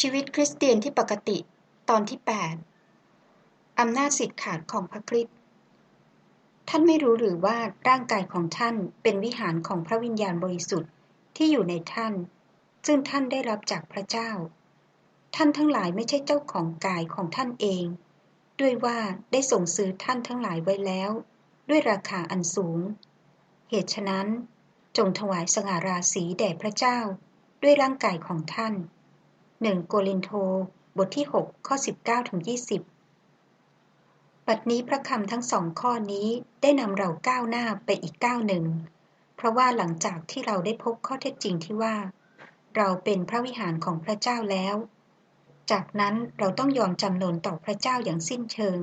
ชีวิตคริสเตียนที่ปกติตอนที่ 8 อำนาจสิทธิ์ขาดของพระคริสต์ท่านไม่รู้หรือว่าร่างกายของท่านเป็นวิหารของพระวิญญาณบริสุทธิ์ที่อยู่ในท่าน ซึ่งท่านได้รับจากพระเจ้า ท่านทั้งหลายไม่ใช่เจ้าของกายของท่านเอง ด้วยว่าได้ส่งซื้อท่านทั้งหลายไว้แล้ว ด้วยราคาอันสูง เหตุฉะนั้น จงถวายสง่าราศีแด่พระเจ้า ด้วยร่างกายของท่าน หนึ่งโกรินโท บทที่ 6 ข้อ 19ถึง20ปัดนี้พระคำทั้งสองข้อนี้ได้นำเราก้าวหน้าไปอีกก้าวหนึ่ง เพราะว่าหลังจากที่เราได้พบข้อเท็จจริงที่ว่า เราเป็นพระวิหารของพระเจ้าแล้ว จากนั้นเราต้องยอมจำนนต่อพระเจ้าอย่างสิ้นเชิง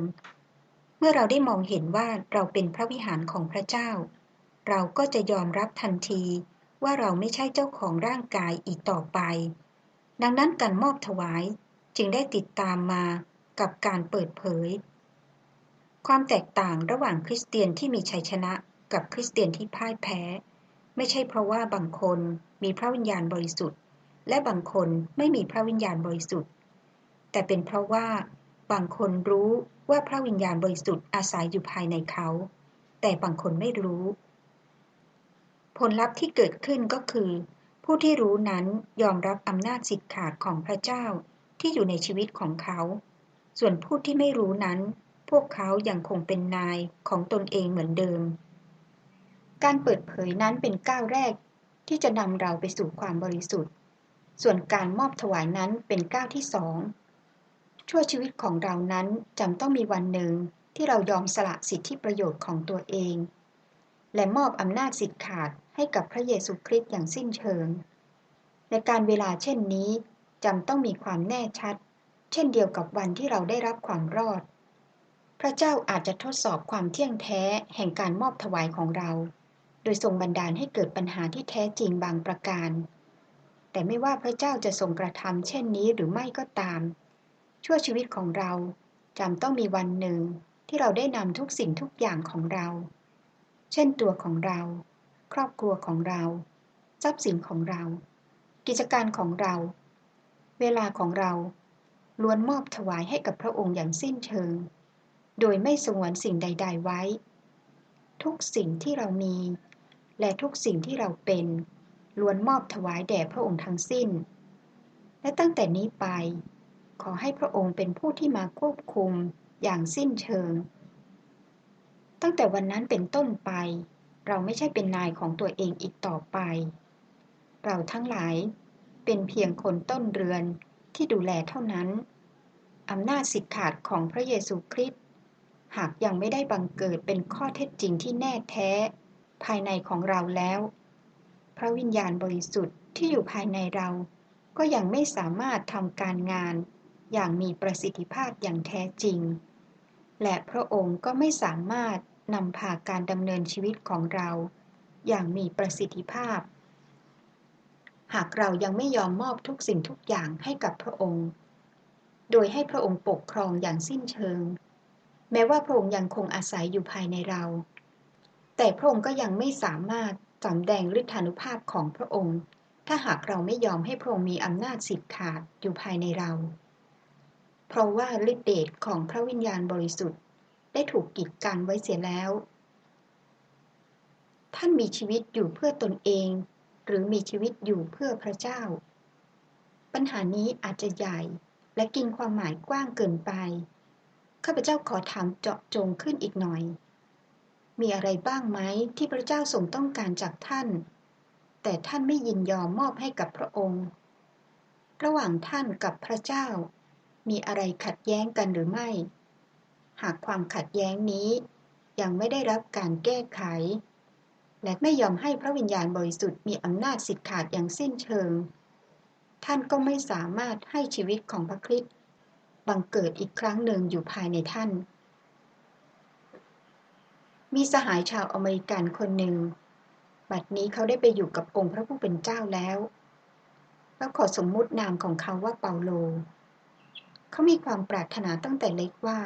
เมื่อเราได้มองเห็นว่าเราเป็นพระวิหารของพระเจ้า เราก็จะยอมรับทันทีว่าเราไม่ใช่เจ้าของร่างกายอีกต่อไป ดังนั้นการมอบถวายจึงได้ติดตามมากับการเปิดเผย ความแตกต่างระหว่างคริสเตียนที่มีชัยชนะกับคริสเตียนที่พ่ายแพ้ ไม่ใช่เพราะว่าบางคนมีพระวิญญาณบริสุทธิ์ และบางคนไม่มีพระวิญญาณบริสุทธิ์ แต่เป็นเพราะว่าบางคนรู้ว่าพระวิญญาณบริสุทธิ์อาศัยอยู่ภายในเขา แต่บางคนไม่รู้ ผลลัพธ์ที่เกิดขึ้นก็คือ ผู้ที่รู้นั้นยอมรับอำนาจสิทธิ์ขาดของพระเจ้าที่อยู่ในชีวิตของเขา ส่วนผู้ที่ไม่รู้นั้น พวกเขายัางคงเป็นนายของตนเองเหมือนเดิม การเปิดเผยนั้นเป็นก้าวแรกที่จะนำเราไปสู่ความบริสุทธิ์ ส่วนการมอบถวายนั้นเป็นก้าวที่สอง ชั่วชีวิตของเรานั้นจำต้องมีวันหนึ่งที่เรายอมสละสิทธิประโยชน์ของตัวเอง และมอบอำนาจสิทธิ์ขาดให้กับพระเยซูคริสต์อย่างสิ้นเชิง ในการเวลาเช่นนี้จำต้องมีความแน่ชัด เช่นเดียวกับวันที่เราได้รับความรอด พระเจ้าอาจจะทดสอบความเที่ยงแท้แห่งการมอบถวายของเรา โดยทรงบันดาลให้เกิดปัญหาที่แท้จริงบางประการ แต่ไม่ว่าพระเจ้าจะทรงกระทำเช่นนี้หรือไม่ก็ตาม ชั่วชีวิตของเราจำต้องมีวันหนึ่งที่เราได้นำทุกสิ่งทุกอย่างของเรา เช่นตัวของเรา ครอบครัวของเรา ทรัพย์สินของเรา กิจการของเรา เวลาของเรา ล้วนมอบถวายให้กับพระองค์อย่างสิ้นเชิง โดยไม่สงวนสิ่งใด ๆ ไว้ ทุกสิ่งที่เรามี และทุกสิ่งที่เราเป็น ล้วนมอบถวายแด่พระองค์ทั้งสิ้น และตั้งแต่นี้ไป ขอให้พระองค์เป็นผู้ที่มาควบคุมอย่างสิ้นเชิง ตั้งแต่วันนั้นเป็นต้นไป เราไม่ใช่เป็นนายของตัวเองอีกต่อไป เราทั้งหลายเป็นเพียงคนต้นเรือนที่ดูแลเท่านั้นอำนาจสิทธิขาดของพระเยซูคริสต์หากยังไม่ได้บังเกิดเป็นข้อเท็จจริงที่แน่แท้ ภายในของเราแล้ว พระวิญญาณบริสุทธิ์ที่อยู่ภายในเรา ก็ยังไม่สามารถทำการงานอย่างมีประสิทธิภาพอย่างแท้จริง และพระองค์ก็ไม่สามารถนำพาการดำเนินชีวิตของเรา อย่างมีประสิทธิภาพ หากเรายังไม่ยอมมอบทุกสิ่งทุกอย่างให้กับพระองค์ โดยให้พระองค์ปกครองอย่างสิ้นเชิง แม้ว่าพระองค์ยังคงอาศัยอยู่ภายในเรา แต่พระองค์ก็ยังไม่สามารถสำแดงฤทธานุภาพของพระองค์ ถ้าหากเราไม่ยอมให้พระองค์มีอำนาจสิทธิ์ขาดอยู่ภายในเรา เพราะว่าฤทธิเดชของพระวิญญาณบริสุทธิ์ ได้ถูกกีดกันไว้เสียแล้ว ท่านมีชีวิตอยู่เพื่อตนเอง หรือมีชีวิตอยู่เพื่อพระเจ้า ปัญหานี้อาจจะใหญ่และกินความหมายกว้างเกินไป ข้าพเจ้าขอถามเจาะจงขึ้นอีกหน่อย มีอะไรบ้างไหมที่พระเจ้าทรงต้องการจากท่าน แต่ท่านไม่ยินยอมมอบให้กับพระองค์ ระหว่างท่านกับพระเจ้า มีอะไรขัดแย้งกันหรือไม่ หากความขัดแย้งนี้ยังไม่ได้รับการแก้ไข และไม่ยอมให้พระวิญญาณบริสุทธิ์มีอำนาจสิทธิ์ขาดอย่างสิ้นเชิง ท่านก็ไม่สามารถให้ชีวิตของพระคริสต์บังเกิดอีกครั้งหนึ่งอยู่ภายในท่าน มีสหายชาวอเมริกันคนหนึ่ง บัดนี้เขาได้ไปอยู่กับองค์พระผู้เป็นเจ้าแล้ว แล้วขอสมมุตินามของเขาว่าเปาโล เขามีความปรารถนาตั้งแต่เล็กว่า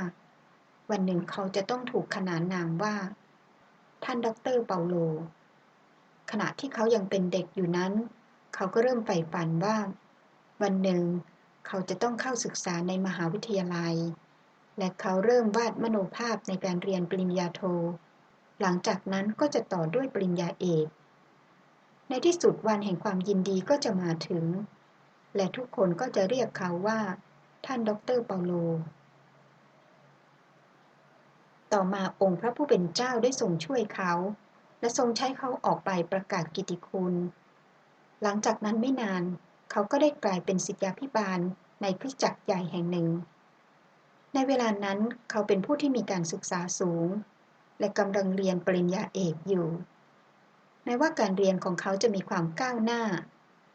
วันหนึ่งเขาจะต้องถูกขนานนามว่า ท่านด็อกเตอร์เปาโล ขณะที่เขายังเป็นเด็กอยู่นั้น เขาก็เริ่มใฝ่ฝันว่า วันหนึ่งเขาจะต้องเข้าศึกษาในมหาวิทยาลัย และเขาเริ่มวาดมโนภาพในการเรียนปริญญาโท หลังจากนั้นก็จะต่อด้วยปริญญาเอก ในที่สุดวันแห่งความยินดีก็จะมาถึง และทุกคนก็จะเรียกเขาว่า ท่านดรเปาโล ต่อมาองค์พระผู้เป็นเจ้าได้ทรงช่วยเขา และทรงใช้เขาออกไปประกาศกิติคุณ หลังจากนั้นไม่นานเขาก็ได้กลายเป็นศิษยาพิบาลในคริสตจักรใหญ่แห่งหนึ่ง ในเวลานั้นเขาเป็นผู้ที่มีการศึกษาสูง และกำลังเรียนปริญญาเอกอยู่แม้ว่าการเรียนของเขาจะมีความก้าวหน้า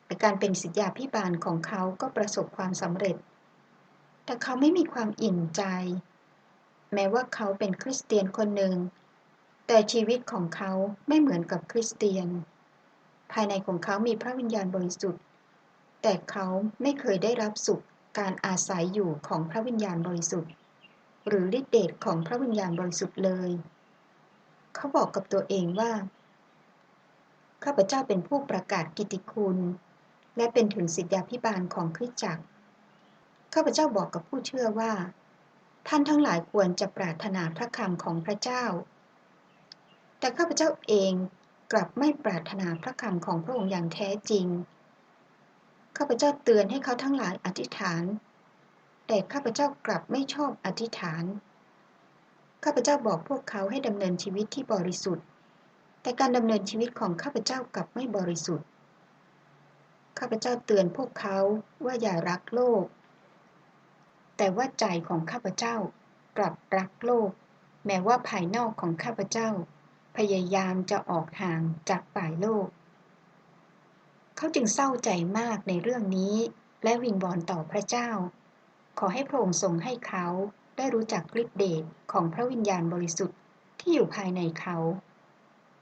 แต่การเป็นศิษยาพิบาลของเขาก็ประสบความสำเร็จ แต่เขาไม่มีความอิ่มใจ แม้ว่าเขาเป็นคริสเตียนคนหนึ่ง แต่ชีวิตของเขาไม่เหมือนกับคริสเตียน ภายในของเขามีพระวิญญาณบริสุทธิ์ แต่เขาไม่เคยได้รับสุขการอาศัยอยู่ของพระวิญญาณบริสุทธิ์ หรือฤทธิเดชของพระวิญญาณบริสุทธิ์เลย เขาบอกกับตัวเองว่า ข้าพเจ้าเป็นผู้ประกาศกิติคุณ และเป็นถึงสิทธยาพิบาลของคริสตจักร ข้าพเจ้าบอกกับผู้เชื่อว่า ท่านทั้งหลายควรจะปรารถนาพระคำของพระเจ้า แต่ข้าพเจ้าเองกลับไม่ปรารถนาพระคำของพระองค์อย่างแท้จริง ข้าพเจ้าเตือนให้เขาทั้งหลายอธิษฐาน แต่ข้าพเจ้ากลับไม่ชอบอธิษฐาน ข้าพเจ้าบอกพวกเขาให้ดำเนินชีวิตที่บริสุทธิ์ แต่การดำเนินชีวิตของข้าพเจ้ากลับไม่บริสุทธิ์ ข้าพเจ้าเตือนพวกเขาว่าอย่ารักโลก แต่ว่าใจของข้าพเจ้ากลับรักโลก แม้ว่าภายนอกของข้าพเจ้า พยายามจะออกห่างจากฝ่ายโลก เขาจึงเศร้าใจมากในเรื่องนี้ และวิงวอนต่อพระเจ้า ขอให้พระองค์ทรงให้เขาได้รู้จักฤทธิเดชของพระวิญญาณบริสุทธิ์ที่อยู่ภายในเขา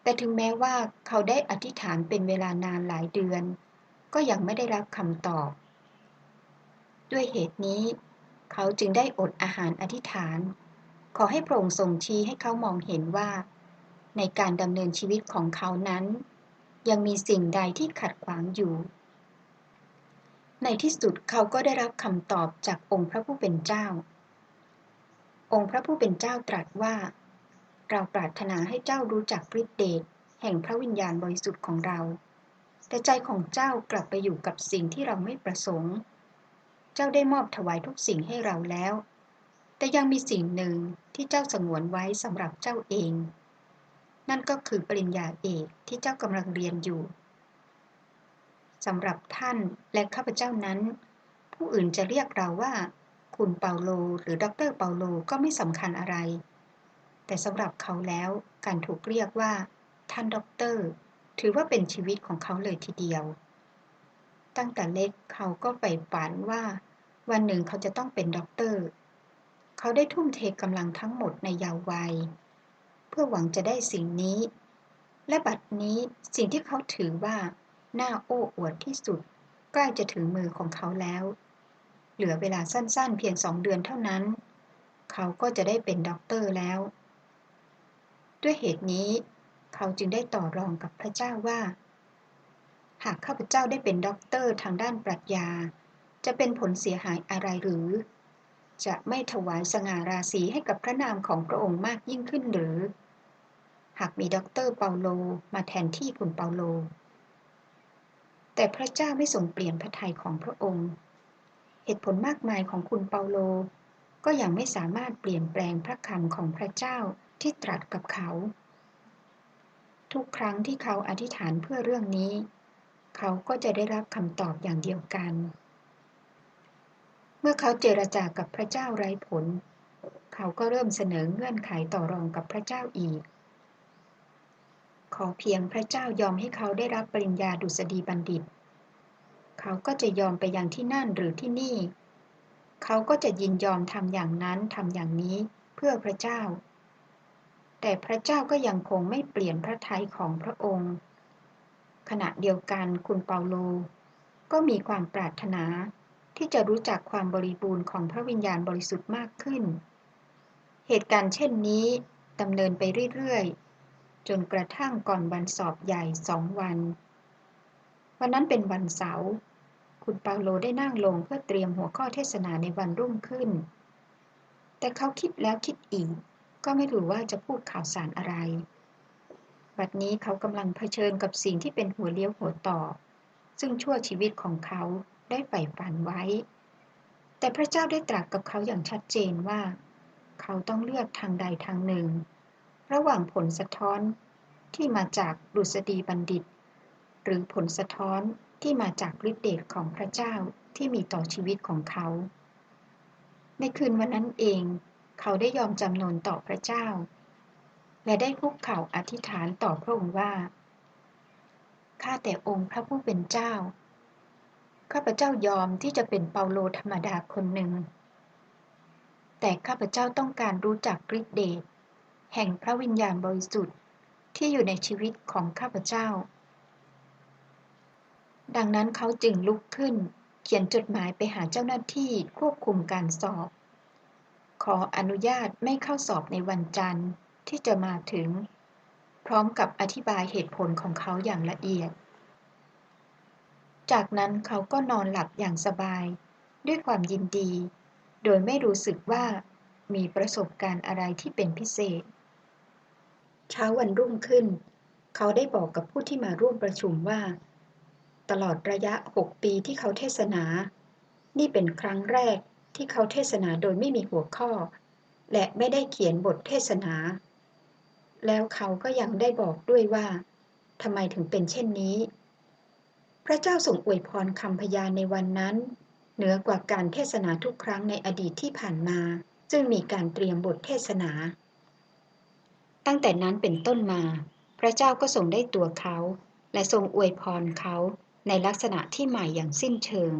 แต่ถึงแม้ว่าเขาได้อธิษฐานเป็นเวลานานหลายเดือน ก็ยังไม่ได้รับคำตอบ ด้วยเหตุนี้ เขาจึงได้อดอาหารอธิษฐาน ขอให้พระองค์ทรงชี้ให้เขามองเห็นว่า ในการดำเนินชีวิตของเขานั้น ยังมีสิ่งใดที่ขัดขวางอยู่ ในที่สุดเขาก็ได้รับคำตอบจากองค์พระผู้เป็นเจ้า องค์พระผู้เป็นเจ้าตรัสว่า เราปรารถนาให้เจ้ารู้จักฤทธิเดชแห่งพระวิญญาณบริสุทธิ์ของเรา แต่ใจของเจ้ากลับไปอยู่กับสิ่งที่เราไม่ประสงค์ เจ้าได้มอบถวายทุกสิ่งให้เราแล้ว แต่ยังมีสิ่งหนึ่งที่เจ้าสงวนไว้สำหรับเจ้าเอง นั่นก็คือปริญญาเอกที่เจ้ากำลังเรียนอยู่สำหรับท่านและข้าพเจ้านั้น ผู้อื่นจะเรียกเราว่า คุณเปาโลหรือดรเปาโลก็ไม่สำคัญอะไร แต่สำหรับเขาแล้วการถูกเรียกว่า ท่านด็อกเตอร์ ถือว่าเป็นชีวิตของเขาเลยทีเดียว ตั้งแต่เล็กเขาก็ใฝ่ฝันว่า วันหนึ่งเขาจะต้องเป็นด็อกเตอร์ เขาได้ทุ่มเทกำลังทั้งหมดในยาววัย เพื่อหวังจะได้สิ่งนี้ และบัดนี้สิ่งที่เขาถือว่าน่าโอ้อวดที่สุด ใกล้จะถึงมือของเขาแล้ว เหลือเวลาสั้นๆ เพียงสองเดือนเท่านั้น เขาก็จะได้เป็นด็อกเตอร์แล้ว ด้วยเหตุนี้ เขาจึงได้ต่อรองกับพระเจ้าว่า หากข้าพเจ้าได้เป็นด็อกเตอร์ทางด้านปรัชญา จะเป็นผลเสียหายอะไรหรือ จะไม่ถวายสง่าราศีให้กับพระนามของพระองค์มากยิ่งขึ้นหรือ หากมีด็อกเตอร์เปาโลมาแทนที่คุณเปาโล แต่พระเจ้าไม่ทรงเปลี่ยนพระทัยของพระองค์ เหตุผลมากมายของคุณเปาโลก็ยังไม่สามารถเปลี่ยนแปลงพระคำของพระเจ้าที่ตรัสกับเขา ทุกครั้งที่เขาอธิษฐานเพื่อเรื่องนี้ เขาก็จะได้รับคำตอบอย่างเดียวกัน เมื่อเขาเจรจากับพระเจ้าไร้ผล เขาก็เริ่มเสนอเงื่อนไขต่อรองกับพระเจ้าอีก ขอเพียงพระเจ้ายอมให้เขาได้รับปริญญาดุษฎีบัณฑิต เขาก็จะยอมไปย่างที่นั่นหรือที่นี่ เขาก็จะยินยอมทำอย่างนั้นทำอย่างนี้เพื่อพระเจ้า แต่พระเจ้าก็ยังคงไม่เปลี่ยนพระทัยของพระองค์ ขณะเดียวกันคุณเปาโล ก็มีความปรารถนาที่จะรู้จักความบริบูรณ์ของพระวิญญาณบริสุทธิ์มากขึ้น เหตุการณ์เช่นนี้ดำเนินไปเรื่อยๆ จนกระทั่งก่อนวันสอบใหญ่สองวัน วันนั้นเป็นวันเสาร์ คุณเปาโลได้นั่งลงเพื่อเตรียมหัวข้อเทศนาในวันรุ่งขึ้น แต่เขาคิดแล้วคิดอีก ก็ไม่รู้ว่าจะพูดข่าวสารอะไร บัดนี้เขากำลังเผชิญกับสิ่งที่เป็นหัวเลี้ยวหัวต่อ ซึ่งชั่วชีวิตของเขาได้ใฝ่ฝันไว้ แต่พระเจ้าได้ตรัสกับเขาอย่างชัดเจนว่า เขาต้องเลือกทางใดทางหนึ่ง ระหว่างผลสะท้อนที่มาจากดุษฎีบัณฑิต หรือผลสะท้อนที่มาจากฤทธิเดชของพระเจ้าที่มีต่อชีวิตของเขา ในคืนวันนั้นเอง เขาได้ยอมจำนนต่อพระเจ้า และได้คุกเข่าอธิษฐานต่อพระองค์ว่า ข้าแต่องค์พระผู้เป็นเจ้า ข้าพเจ้ายอมที่จะเป็นเปาโลธรรมดาคนหนึ่ง แต่ข้าพเจ้าต้องการรู้จักฤทธิเดชแห่งพระวิญญาณบริสุทธิ์ที่อยู่ในชีวิตของข้าพเจ้า ดังนั้นเขาจึงลุกขึ้น เขียนจดหมายไปหาเจ้าหน้าที่ควบคุมการสอบ ขออนุญาตไม่เข้าสอบในวันจันทร์ ที่จะมาถึง พร้อมกับอธิบายเหตุผลของเขาอย่างละเอียด จากนั้นเขาก็นอนหลับอย่างสบาย ด้วยความยินดี โดยไม่รู้สึกว่ามีประสบการณ์อะไรที่เป็นพิเศษ เช้าวันรุ่งขึ้น เขาได้บอกกับผู้ที่มาร่วมประชุมว่า ตลอดระยะหกปีที่เขาเทศนา นี่เป็นครั้งแรกที่เขาเทศนาโดยไม่มีหัวข้อ และไม่ได้เขียนบทเทศนา แล้วเขาก็ยังได้บอกด้วยว่าทำไมถึงเป็นเช่นนี้ พระเจ้าส่งอวยพรคำพยานในวันนั้น เหนือกว่าการเทศนาทุกครั้งในอดีตที่ผ่านมา ซึ่งมีการเตรียมบทเทศนา ตั้งแต่นั้นเป็นต้นมา พระเจ้าก็ทรงได้ตัวเขา และทรงอวยพรเขาในลักษณะที่ใหม่อย่างสิ้นเชิง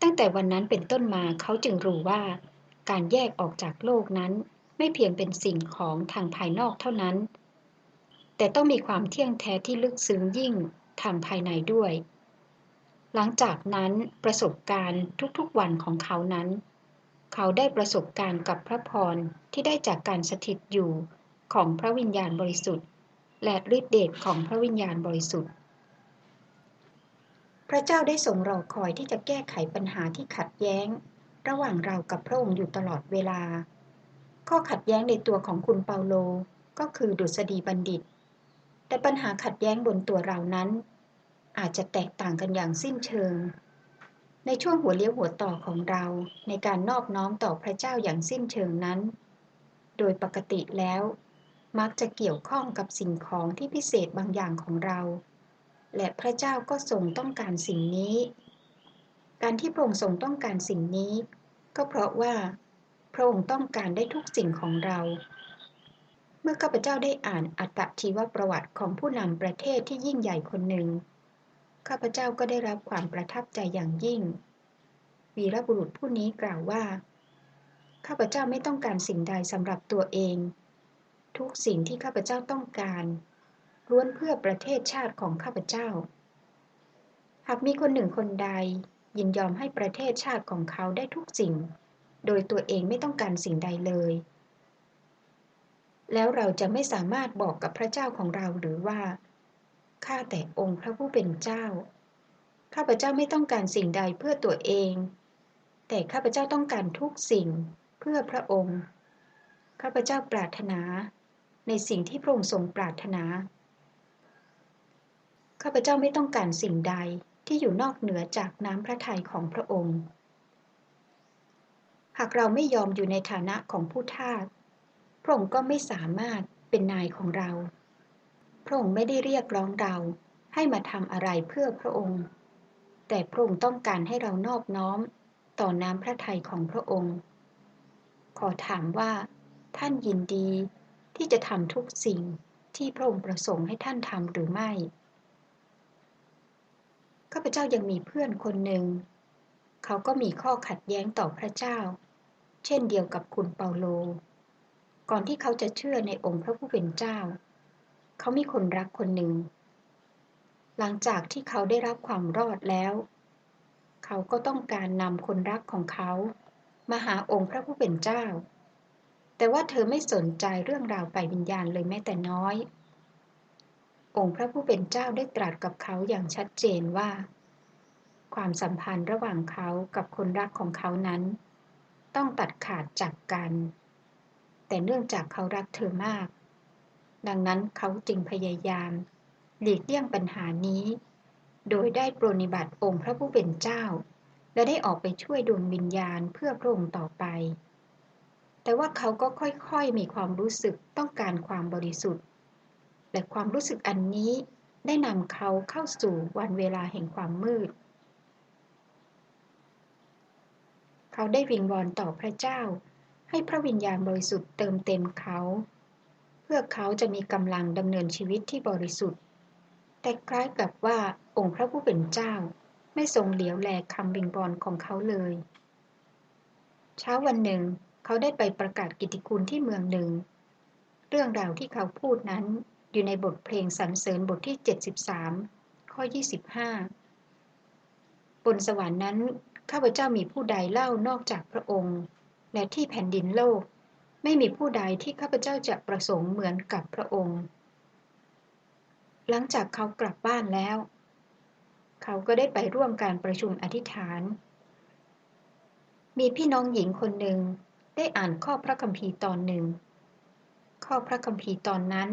ตั้งแต่วันนั้นเป็นต้นมาเขาจึงรู้ว่า การแยกออกจากโลกนั้น ไม่เพียงเป็นสิ่งของทางภายนอกเท่านั้น แต่ต้องมีความเที่ยงแท้ที่ลึกซึ้งยิ่งทางภายในด้วย หลังจากนั้นประสบการณ์ทุกๆวันของเขานั้น เขาได้ประสบการณ์กับพระพรที่ได้จากการสถิตอยู่ของพระวิญญาณบริสุทธิ์ และฤทธิเดชของพระวิญญาณบริสุทธิ์ พระเจ้าได้ทรงรอคอยที่จะแก้ไขปัญหาที่ขัดแย้ง ระหว่างเรากับพระองค์อยู่ตลอดเวลา ข้อขัดแย้งในตัวของคุณเปาโลก็คือดุษฎีบัณฑิต แต่ปัญหาขัดแย้งบนตัวเรานั้น อาจจะแตกต่างกันอย่างสิ้นเชิง ในช่วงหัวเลี้ยวหัวต่อของเราในการนอบน้อมต่อพระเจ้าอย่างสิ้นเชิงนั้น โดยปกติแล้ว มักจะเกี่ยวข้องกับสิ่งของที่พิเศษบางอย่างของเรา และพระเจ้าก็ทรงต้องการสิ่งนี้ การที่พระองค์ทรงต้องการสิ่งนี้ ก็เพราะว่า พระองค์ต้องการได้ทุกสิ่งของเรา เมื่อข้าพเจ้าได้อ่านอัตชีวประวัติของผู้นำประเทศที่ยิ่งใหญ่คนหนึ่ง ข้าพเจ้าก็ได้รับความประทับใจอย่างยิ่ง วีรบุรุษผู้นี้กล่าวว่า ข้าพเจ้าไม่ต้องการสิ่งใดสำหรับตัวเอง ทุกสิ่งที่ข้าพเจ้าต้องการล้วนเพื่อประเทศชาติของข้าพเจ้า หากมีคนหนึ่งคนใดยินยอมให้ประเทศชาติของเขาได้ทุกสิ่ง โดยตัวเองไม่ต้องการสิ่งใดเลย แล้วเราจะไม่สามารถบอกกับพระเจ้าของเราหรือว่า ข้าแต่องค์พระผู้เป็นเจ้า ข้าพเจ้าไม่ต้องการสิ่งใดเพื่อตัวเอง แต่ข้าพเจ้าต้องการทุกสิ่งเพื่อพระองค์ ข้าพเจ้าปรารถนา ในสิ่งที่พระองค์ทรงปรารถนา ข้าพเจ้าไม่ต้องการสิ่งใดที่อยู่นอกเหนือจากน้ำพระทัยของพระองค์ หากเราไม่ยอมอยู่ในฐานะของผู้ทาสพระองค์ก็ไม่สามารถเป็นนายของเรา พระองค์ไม่ได้เรียกร้องเราให้มาทำอะไรเพื่อพระองค์ แต่พระองค์ต้องการให้เรานอบน้อมต่อน้ำพระทัยของพระองค์ ขอถามว่า ท่านยินดีที่จะทำทุกสิ่งที่พระองค์ประสงค์ให้ท่านทำหรือไม่ข้าพเจ้ายังมีเพื่อนคนหนึ่ง เขาก็มีข้อขัดแย้งต่อพระเจ้า เช่นเดียวกับคุณเปาโล ก่อนที่เขาจะเชื่อในองค์พระผู้เป็นเจ้า เขามีคนรักคนหนึ่ง หลังจากที่เขาได้รับความรอดแล้ว เขาก็ต้องการนำคนรักของเขา มาหาองค์พระผู้เป็นเจ้า แต่ว่าเธอไม่สนใจเรื่องราวไปวิญญาณเลยแม้แต่น้อย องค์พระผู้เป็นเจ้าได้ตรัสกับเขาอย่างชัดเจนว่า ความสัมพันธ์ระหว่างเขากับคนรักของเขานั้น ต้องตัดขาดจากกัน แต่เนื่องจากเขารักเธอมาก ดังนั้นเขาจึงพยายาม หลีกเลี่ยงปัญหานี้ โดยได้ปรนิบัติองค์พระผู้เป็นเจ้า และได้ออกไปช่วยดวงวิญญาณเพื่อพระองค์ต่อไป แต่ว่าเขาก็ค่อยๆ มีความรู้สึกต้องการความบริสุทธิ์ และความรู้สึกอันนี้ได้นำเขาเข้าสู่วันเวลาแห่งความมืด เขาได้วิงวอนต่อพระเจ้า ให้พระวิญญาณบริสุทธิ์เติมเต็มเขา เพื่อเขาจะมีกำลังดำเนินชีวิตที่บริสุทธิ์ แต่คล้ายกับว่าองค์พระผู้เป็นเจ้า ไม่ทรงเหลียวแลคำวิงวอนของเขาเลย เช้าวันหนึ่ง เขาได้ไปประกาศกิตติคุณที่เมืองหนึ่ง เรื่องราวที่เขาพูดนั้นอยู่ในบทเพลงสรรเสริญบทที่ 73 ข้อ 25 บนสวรรค์นั้น ข้าพเจ้ามีผู้ใดเล่านอกจากพระองค์ และที่แผ่นดินโลก ไม่มีผู้ใดที่ข้าพเจ้าจะประสงค์เหมือนกับพระองค์ หลังจากเขากลับบ้านแล้ว เขาก็ได้ไปร่วมการประชุมอธิษฐาน มีพี่น้องหญิงคนหนึ่งได้อ่านข้อพระคัมภีร์ตอนหนึ่ง ข้อพระคัมภีร์ตอนนั้น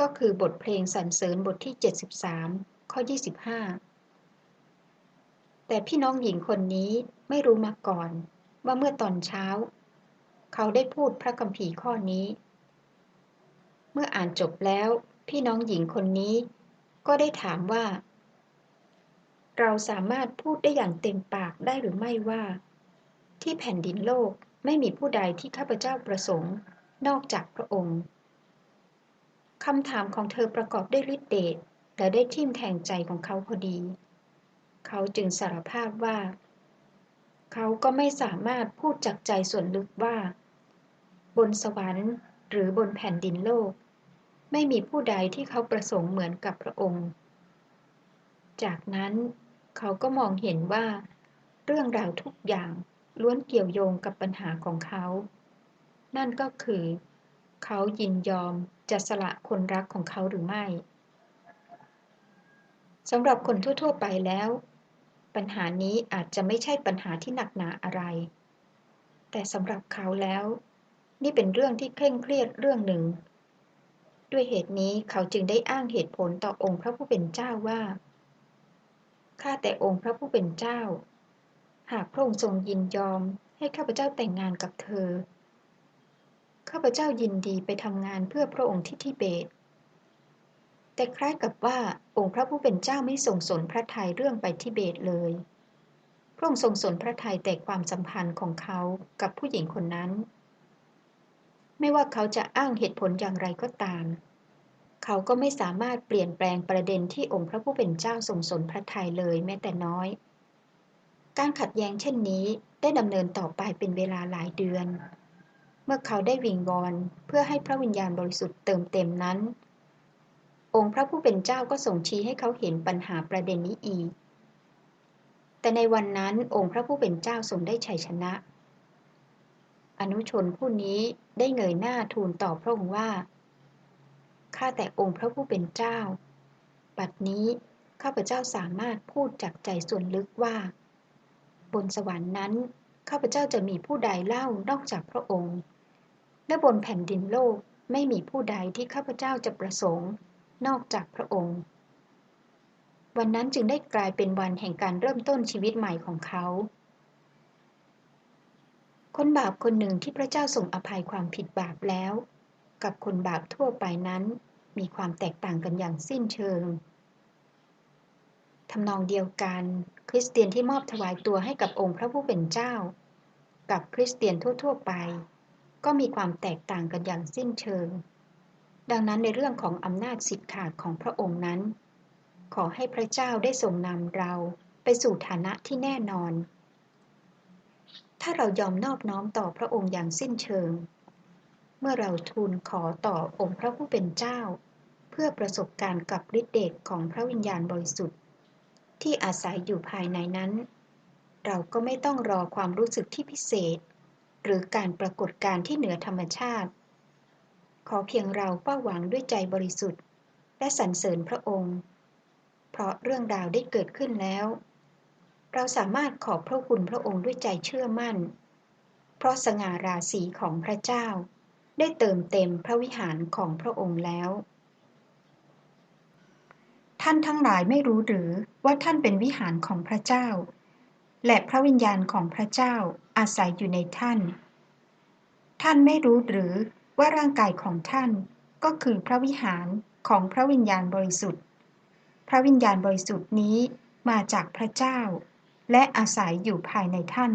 ก็คือบทเพลงสรรเสริญบทที่ 73 ข้อ 25 แต่พี่น้องหญิงคนนี้ไม่รู้มาก่อน ว่าเมื่อตอนเช้า เขาได้พูดพระคัมภีร์ข้อนี้ เมื่ออ่านจบแล้วพี่น้องหญิงคนนี้ ก็ได้ถามว่า เราสามารถพูดได้อย่างเต็มปากได้หรือไม่ว่า ที่แผ่นดินโลกไม่มีผู้ใดที่ข้าพเจ้าประสงค์นอกจากพระองค์คำถามของเธอประกอบด้วยฤทธิเดชและได้ทิ่มแทงใจของเขาพอดี เขาจึงสารภาพว่า เขาก็ไม่สามารถพูดจากใจส่วนลึกว่า บนสวรรค์หรือบนแผ่นดินโลก ไม่มีผู้ใดที่เขาประสงค์เหมือนกับพระองค์ จากนั้นเขาก็มองเห็นว่า เรื่องราวทุกอย่างล้วนเกี่ยวโยงกับปัญหาของเขา นั่นก็คือ เขายินยอมจะสละคนรักของเขาหรือไม่สำหรับคนทั่ว ๆ ไปแล้ว ปัญหานี้อาจจะไม่ใช่ปัญหาที่หนักหนาอะไร แต่สำหรับเขาแล้ว นี่เป็นเรื่องที่เคร่งเครียดเรื่องหนึ่ง ด้วยเหตุนี้เขาจึงได้อ้างเหตุผลต่อองค์พระผู้เป็นเจ้าว่า ข้าแต่องค์พระผู้เป็นเจ้า หากพระองค์ทรงยินยอมให้ข้าพเจ้าแต่งงานกับเธอ ข้าพเจ้ายินดีไปทำงานเพื่อพระองค์ที่ทิเบต แต่คล้ายกับว่าองค์พระผู้เป็นเจ้าไม่ทรงสนพระทัยเรื่องไปทิเบตเลย พระองค์ทรงสนพระทัยแต่ความสัมพันธ์ของเขากับผู้หญิงคนนั้น ไม่ว่าเขาจะอ้างเหตุผลอย่างไรก็ตาม เขาก็ไม่สามารถเปลี่ยนแปลงประเด็นที่องค์พระผู้เป็นเจ้าทรงสนพระทัยเลยแม้แต่น้อย การขัดแย้งเช่นนี้ได้ดำเนินต่อไปเป็นเวลาหลายเดือน เมื่อเขาได้วิงวอนเพื่อให้พระวิญญาณบริสุทธิ์เติมเต็มนั้น องค์พระผู้เป็นเจ้าก็ส่งชี้ให้เขาเห็นปัญหาประเด็นนี้อีก แต่ในวันนั้นองค์พระผู้เป็นเจ้าทรงได้ชัยชนะ อนุชนผู้นี้ได้เงยหน้าทูลตอบพระองค์ว่า ข้าแต่องค์พระผู้เป็นเจ้า บัดนี้ข้าพเจ้าสามารถพูดจากใจส่วนลึกว่า บนสวรรค์นั้นข้าพเจ้าจะมีผู้ใดเล่านอกจากพระองค์ และบนแผ่นดินโลกไม่มีผู้ใดที่ข้าพเจ้าจะประสงค์ นอกจากพระองค์ วันนั้นจึงได้กลายเป็นวันแห่งการเริ่มต้นชีวิตใหม่ของเขา คนบาปคนหนึ่งที่พระเจ้าทรงอภัยความผิดบาปแล้ว กับคนบาปทั่วไปนั้นมีความแตกต่างกันอย่างสิ้นเชิงทำนองเดียวกัน คริสเตียนที่มอบถวายตัวให้กับองค์พระผู้เป็นเจ้า กับคริสเตียนทั่ว ๆ ไป ก็มีความแตกต่างกันอย่างสิ้นเชิง ดังนั้นในเรื่องของอำนาจสิทธิ์ขาดของพระองค์นั้น ขอให้พระเจ้าได้ทรงนำเราไปสู่ฐานะที่แน่นอน ถ้าเรายอมนอบน้อมต่อพระองค์อย่างสิ้นเชิง เมื่อเราทูลขอต่อองค์พระผู้เป็นเจ้า เพื่อประสบการณ์กับฤทธิเดชของพระวิญญาณบริสุทธิ์ ที่อาศัยอยู่ภายในนั้น เราก็ไม่ต้องรอความรู้สึกที่พิเศษ หรือการปรากฏการที่เหนือธรรมชาติ ขอเพียงเราเป้าหวังด้วยใจบริสุทธิ์ และสรรเสริญพระองค์ เพราะเรื่องราวได้เกิดขึ้นแล้ว เราสามารถขอบพระคุณพระองค์ด้วยใจเชื่อมั่น เพราะสง่าราศีของพระเจ้า ได้เติมเต็มพระวิหารของพระองค์แล้ว ท่านทั้งหลายไม่รู้หรือว่าท่านเป็นวิหารของพระเจ้า และพระวิญญาณของพระเจ้าอาศัยอยู่ในท่าน ท่านไม่รู้หรือ ว่าร่างกายของท่านก็คือพระวิหารของพระวิญญาณบริสุทธิ์ พระวิญญาณบริสุทธิ์นี้มาจากพระเจ้า และอาศัยอยู่ภายในท่าน